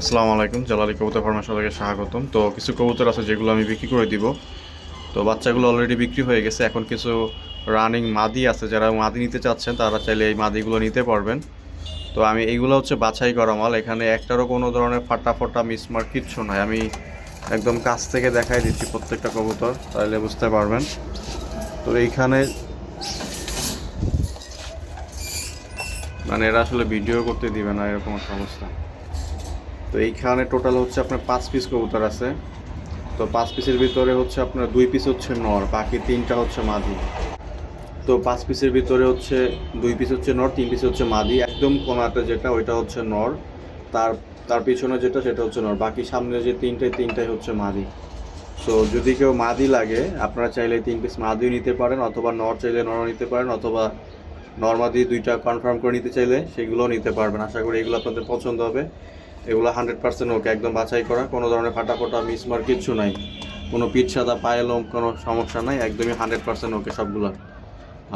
আসসালামু আলাইকুম, জালালি কবুতর ফার্মার সবাইকে স্বাগতম। তো কিছু কবুতর আছে যেগুলো আমি বিক্রি করে দিব। তো বাচ্চাগুলো অলরেডি বিক্রি হয়ে গেছে। এখন কিছু রানিং মাদি আছে। যারা মাদি নিতে চাচ্ছেন, তারা চাইলে এই মাদিগুলো নিতে পারবেন। তো আমি এইগুলো হচ্ছে বাছাই করা মাল। এখানে একটারও কোনো ধরনের ফাটা ফোটা মিসমার্ক কিচ্ছু নাই। আমি একদম কাছ থেকে দেখাই দিচ্ছি প্রত্যেকটা কবুতর, তাহলে বুঝতে পারবেন। তো এইখানে মানে এরা আসলে ভিডিও করতে দিবে না, এরকম একটা অবস্থা। তো এইখানে টোটাল হচ্ছে আপনার পাঁচ পিস কবুতর আছে। তো পাঁচ পিসের ভিতরে হচ্ছে আপনার দুই পিস হচ্ছে নর, বাকি তিনটা হচ্ছে মাদি। তো পাঁচ পিসের ভিতরে হচ্ছে দুই পিস হচ্ছে নর, তিন পিস হচ্ছে মাদি। একদম কোনাতে যেটা, ওইটা হচ্ছে নর। তার তার পিছনে যেটা, সেটা হচ্ছে নর। বাকি সামনে যে তিনটাই তিনটাই হচ্ছে মাদি। সো যদি কেউ মাদি লাগে, আপনারা চাইলে তিন পিস মাদিও নিতে পারেন, অথবা নর চাইলে নরও নিতে পারেন, অথবা নর্মাদি দুইটা কনফার্ম করে নিতে চাইলে, সেগুলোও নিতে পারবেন। আশা করি এগুলো আপনাদের পছন্দ হবে। এগুলো হান্ড্রেড পার্সেন্ট ওকে একদম বাছাই করা। কোনো ধরনের ফাটা ফোটা মিসমার কিচ্ছু নাই। কোনো পিঠ সাদা, পায়ে লোম, কোনো সমস্যা নাই। একদমই হান্ড্রেড পার্সেন্ট ওকে সবগুলো।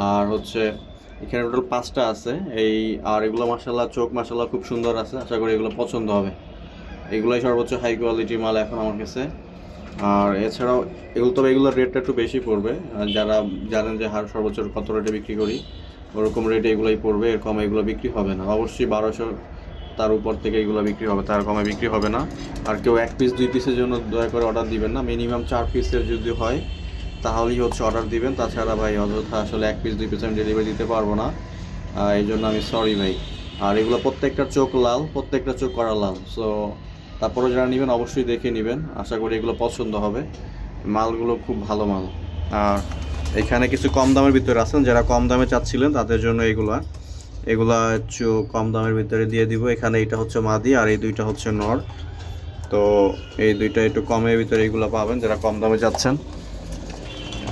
আর হচ্ছে, এখানে টোটাল পাঁচটা আছে। এই, আর এগুলো মাসাল্লাহ চোখ মাসাল্লাহ খুব সুন্দর আছে। আশা করি এগুলো পছন্দ হবে। এগুলোই সর্বোচ্চ হাই কোয়ালিটির মাল এখন আমার কাছে। আর এছাড়াও, এগুলো তবে এগুলোর রেটটা একটু বেশি পড়বে। যারা জানেন যে হার সর্বোচ্চ কত রেটে বিক্রি করি, ওরকম রেটে এগুলোই পড়বে। এর কমে এগুলো বিক্রি হবে না। অবশ্যই বারোশো তার উপর থেকে এগুলো বিক্রি হবে, তার কমে বিক্রি হবে না। আর কেউ এক পিস দুই পিসের জন্য দয়া করে অর্ডার দিবেন না। মিনিমাম চার পিসের যদি হয়, তাহলেই হচ্ছে অর্ডার দিবেন। তাছাড়া ভাই, অযথা আসলে এক পিস দুই পিস আমি ডেলিভারি দিতে পারব না। এই জন্য আমি সরি ভাই। আর এগুলো প্রত্যেকটা চোখ লাল, প্রত্যেকটা চোখ করা লাল। সো তারপরে যারা নেবেন, অবশ্যই দেখে নেবেন। আশা করি এগুলো পছন্দ হবে। মালগুলো খুব ভালো মাল। আর এখানে কিছু কম দামের ভিতরে আছেন, যারা কম দামে চাচ্ছিলেন, তাদের জন্য এগুলা এগুলা একটু কম দামের ভিতরে দিয়ে দিব। এখানে এটা হচ্ছে মাদি আর এই দুইটা হচ্ছে নর। তো এই দুইটা একটু কমের ভিতরে এগুলো পাবেন যারা কম দামে যাচ্ছেন।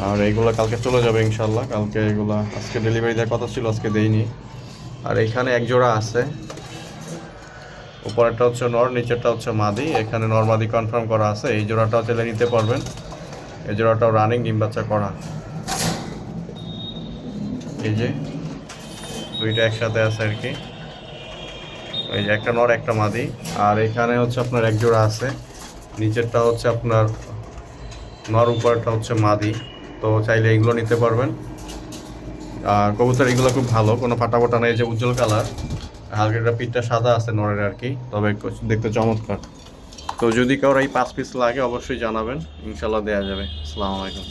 আর এইগুলো কালকে চলে যাবে ইনশাল্লাহ কালকে এগুলা আজকে ডেলিভারি দেওয়ার কথা ছিল, আজকে দেইনি। আর এখানে এক জোড়া আছে। উপরেরটা হচ্ছে নর, নিচেরটা হচ্ছে মাদি। এখানে নর মাদি কনফার্ম করা আছে। এই জোড়াটাও চাইলে নিতে পারবেন। এই জোড়াটাও রানিং ডিম বাচ্চা করা। এই যে দুইটা একসাথে আছে আর কি। এই যে একটা নর, একটা মাদি। আর এখানে হচ্ছে আপনার এক জোড়া আছে। নিচেরটা হচ্ছে আপনার নর উপরটা হচ্ছে মাদি। তো চাইলে এগুলো নিতে পারবেন। আর কবুতর এগুলো খুব ভালো, কোনো ফাটা ফাটা নেই, যে উজ্জ্বল কালার। হালকা পিঠটা সাদা আছে নরের আর কি, তবে দেখতে চমৎকার। তো যদি কারোর এই পাঁচ পিস লাগে, অবশ্যই জানাবেন। ইনশাল্লাহ দেওয়া যাবে। আসসালামু আলাইকুম।